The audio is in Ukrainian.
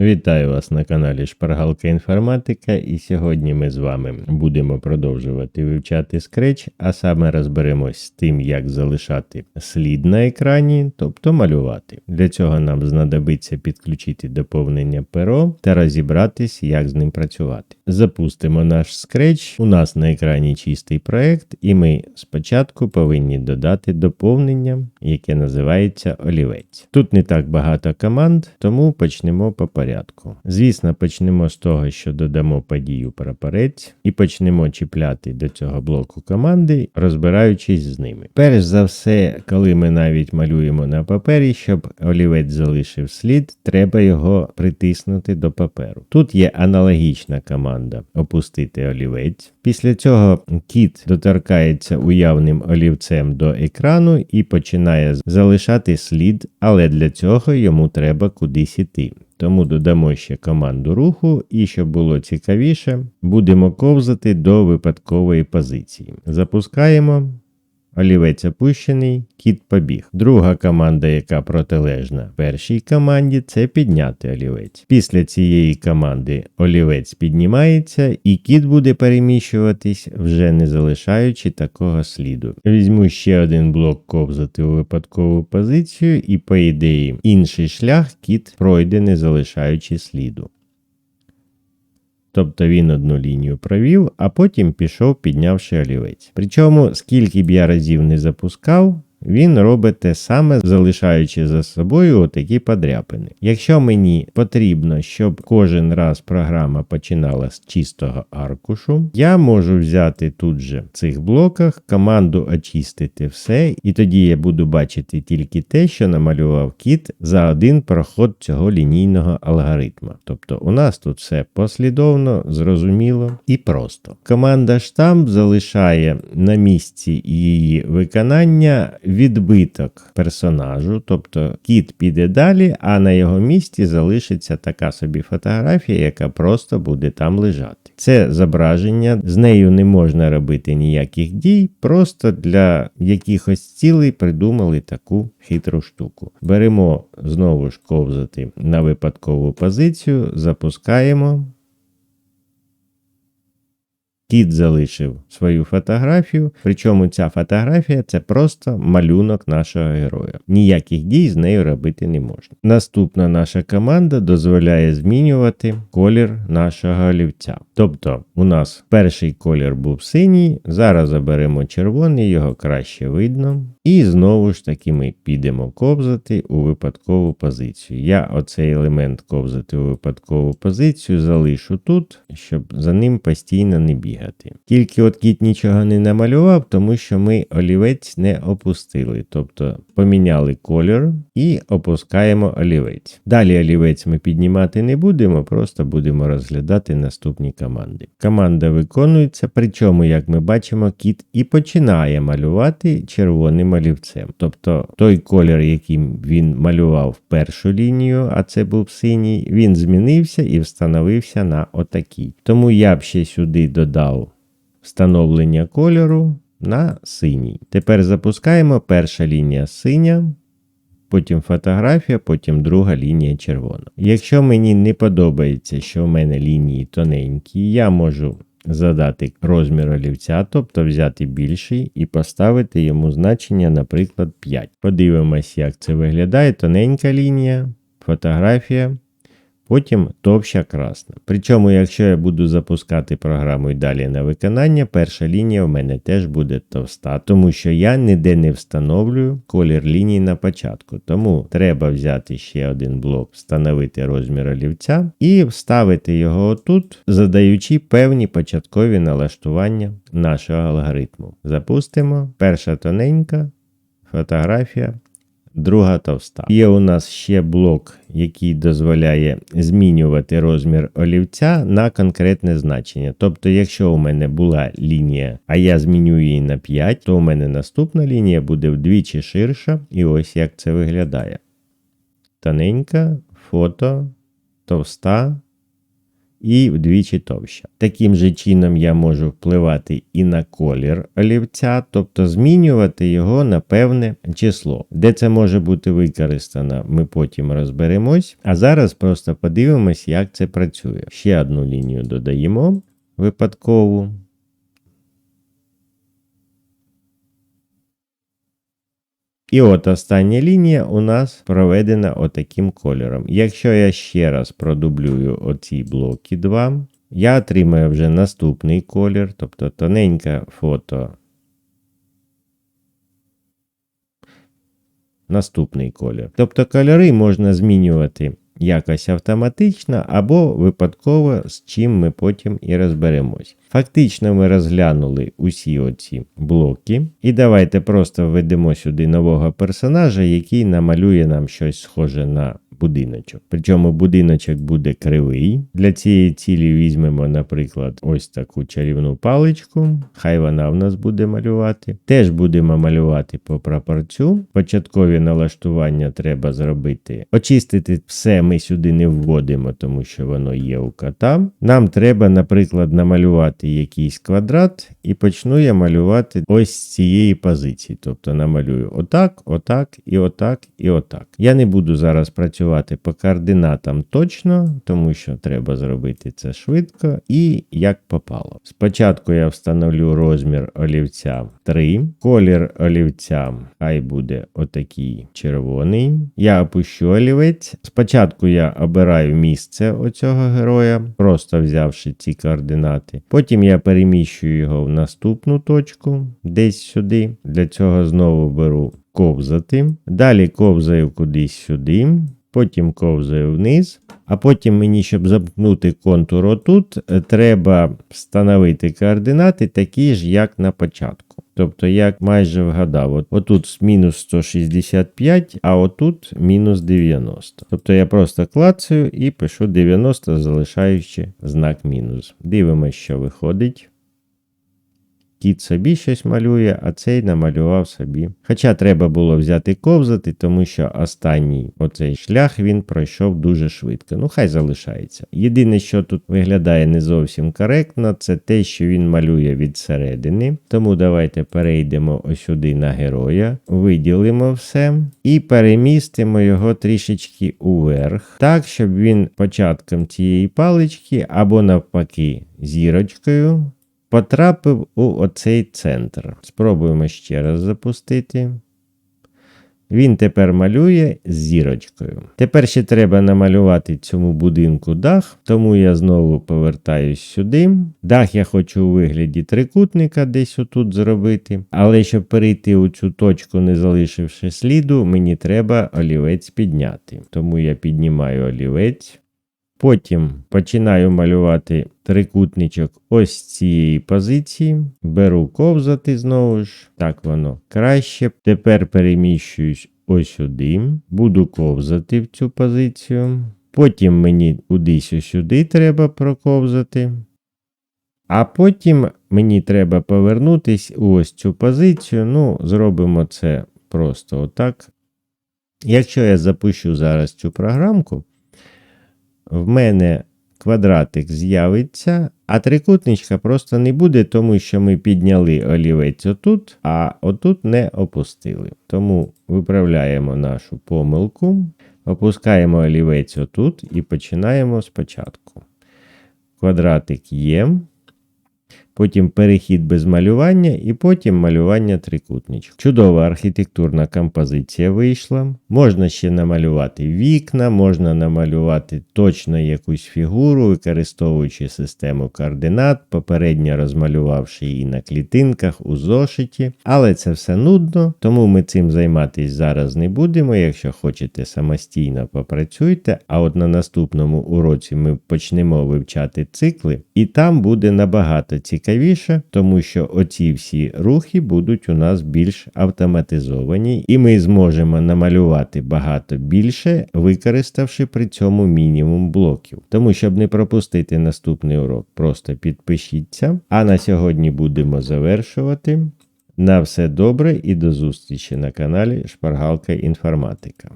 Вітаю вас на каналі Шпаргалка Інформатика, і сьогодні ми з вами будемо продовжувати вивчати Scratch, а саме розберемось з тим, як залишати слід на екрані, тобто малювати. Для цього нам знадобиться підключити доповнення перо та розібратись, як з ним працювати. Запустимо наш Scratch. У нас на екрані чистий проект, і ми спочатку повинні додати доповнення, яке називається олівець. Тут не так багато команд, тому почнемо по порядку. Звісно, почнемо з того, що додамо подію прапорець і почнемо чіпляти до цього блоку команди, розбираючись з ними. Перш за все, коли ми навіть малюємо на папері, щоб олівець залишив слід, треба його притиснути до паперу. Тут є аналогічна команда опустити олівець. Після цього кіт доторкається уявним олівцем до екрану і починає залишати слід, але для цього йому треба кудись іти. Тому додамо ще команду руху, і щоб було цікавіше, будемо ковзати до випадкової позиції. Запускаємо. Олівець опущений, кіт побіг. Друга команда, яка протилежна першій команді, це підняти олівець. Після цієї команди олівець піднімається, і кіт буде переміщуватись, вже не залишаючи такого сліду. Візьму ще один блок ковзати у випадкову позицію, і, по ідеї, інший шлях кіт пройде, не залишаючи сліду. Тобто він одну лінію провів, а потім пішов, піднявши олівець. Причому, скільки б я разів не запускав, він робить те саме, залишаючи за собою отакі подряпини. Якщо мені потрібно, щоб кожен раз програма починала з чистого аркушу, я можу взяти тут же в цих блоках команду очистити все, і тоді я буду бачити тільки те, що намалював кіт за один проход цього лінійного алгоритму. Тобто у нас тут все послідовно, зрозуміло і просто. Команда штамп залишає на місці її виконання відбиток персонажу, тобто кіт піде далі, а на його місці залишиться така собі фотографія, яка просто буде там лежати. Це зображення, з нею не можна робити ніяких дій, просто для якихось цілей придумали таку хитру штуку. Беремо знову ж ковзати на випадкову позицію, запускаємо. Кіт залишив свою фотографію, причому ця фотографія це просто малюнок нашого героя. Ніяких дій з нею робити не можна. Наступна наша команда дозволяє змінювати колір нашого олівця. Тобто, у нас перший колір був синій, зараз заберемо червоний, його краще видно. І знову ж таки ми підемо ковзати у випадкову позицію. Я оцей елемент ковзати у випадкову позицію залишу тут, щоб за ним постійно не бігати. Тільки от кіт нічого не намалював, тому що ми олівець не опустили, тобто поміняли колір і опускаємо олівець. Далі олівець ми піднімати не будемо, просто будемо розглядати наступні команди. Команда виконується, причому, як ми бачимо, кіт і починає малювати червоним олівцем. Тобто той колір, яким він малював першу лінію, а це був синій, він змінився і встановився на отакій. Тому я б ще сюди додав встановлення кольору на синій. Тепер запускаємо перша лінія синя. Потім фотографія, потім друга лінія червона. Якщо мені не подобається, що в мене лінії тоненькі, я можу задати розмір олівця, тобто взяти більший і поставити йому значення, наприклад, 5. Подивимось, як це виглядає. Тоненька лінія, фотографія. Потім товща красна. Причому, якщо я буду запускати програму і далі на виконання, перша лінія в мене теж буде товста, тому що я ніде не встановлюю колір лінії на початку. Тому треба взяти ще один блок, встановити розмір олівця і вставити його отут, задаючи певні початкові налаштування нашого алгоритму. Запустимо. Перша тоненька, фотографія. Друга товста. Є у нас ще блок, який дозволяє змінювати розмір олівця на конкретне значення. Тобто, якщо у мене була лінія, а я зміню її на 5, то у мене наступна лінія буде вдвічі ширша. І ось як це виглядає. Тоненька, фото, товста і вдвічі товща. Таким же чином я можу впливати і на колір олівця, тобто змінювати його на певне число. Де це може бути використано, ми потім розберемось. А зараз просто подивимось, як це працює. Ще одну лінію додаємо випадкову. І от остання лінія у нас проведена отаким кольором. Якщо я ще раз продублюю оці блоки 2, я отримаю вже наступний колір, тобто тоненьке фото. Наступний колір. Тобто кольори можна змінювати якось автоматично або випадково, з чим ми потім і розберемось. Фактично, ми розглянули усі оці блоки. І давайте просто введемо сюди нового персонажа, який намалює нам щось схоже на будиночок. Причому будиночок буде кривий. Для цієї цілі візьмемо, наприклад, ось таку чарівну паличку. Хай вона в нас буде малювати. Теж будемо малювати по прапорцю. Початкові налаштування треба зробити. Очистити все ми сюди не вводимо, тому що воно є у кота. Нам треба, наприклад, намалювати якийсь квадрат, і почну я малювати ось з цієї позиції. Тобто намалюю отак, отак, і отак, і отак. Я не буду зараз працювати по координатам точно, тому що треба зробити це швидко і як попало. Спочатку я встановлю розмір олівця 3, колір олівця хай буде отакий червоний. Я опущу олівець. Спочатку я обираю місце оцього героя, просто взявши ці координати. Потім я переміщую його в наступну точку, десь сюди. Для цього знову беру ковзати. Далі ковзаю кудись сюди. Потім ковзаю вниз, а потім мені, щоб замкнути контур отут, треба встановити координати такі ж, як на початку. Тобто, як майже вгадав, от, отут мінус 165, а отут мінус 90. Тобто я просто клацаю і пишу 90, залишаючи знак мінус. Дивимося, що виходить. Кіт собі щось малює, а цей намалював собі. Хоча треба було взяти ковзати, тому що останній оцей шлях він пройшов дуже швидко. Ну, хай залишається. Єдине, що тут виглядає не зовсім коректно, це те, що він малює від середини. Тому давайте перейдемо ось сюди на героя, виділимо все і перемістимо його трішечки уверх, так, щоб він початком цієї палички або навпаки зірочкою потрапив у оцей центр. Спробуємо ще раз запустити. Він тепер малює зірочкою. Тепер ще треба намалювати цьому будинку дах, тому я знову повертаюсь сюди. Дах я хочу у вигляді трикутника десь отут зробити. Але щоб перейти у цю точку, не залишивши сліду, мені треба олівець підняти. Тому я піднімаю олівець. Потім починаю малювати трикутничок ось з цієї позиції. Беру ковзати знову ж, так воно краще. Тепер переміщуюсь ось сюди, буду ковзати в цю позицію. Потім мені кудись сюди треба проковзати. А потім мені треба повернутись у ось цю позицію. Ну, зробимо це просто отак. Якщо я запущу зараз цю програмку, в мене квадратик з'явиться, а трикутничка просто не буде, тому що ми підняли олівець отут, а отут не опустили. Тому виправляємо нашу помилку, опускаємо олівець отут і починаємо спочатку. Квадратик є. Потім перехід без малювання і потім малювання трикутничок. Чудова архітектурна композиція вийшла. Можна ще намалювати вікна, можна намалювати точно якусь фігуру, використовуючи систему координат, попередньо розмалювавши її на клітинках у зошиті. Але це все нудно, тому ми цим займатися зараз не будемо. Якщо хочете самостійно попрацюйте, а от на наступному уроці ми почнемо вивчати цикли, і там буде набагато цікавіше цікавіше, тому що оці всі рухи будуть у нас більш автоматизовані, і ми зможемо намалювати багато більше, використавши при цьому мінімум блоків. Тому, щоб не пропустити наступний урок, просто підпишіться. А на сьогодні будемо завершувати. На все добре і до зустрічі на каналі Шпаргалка Інформатика.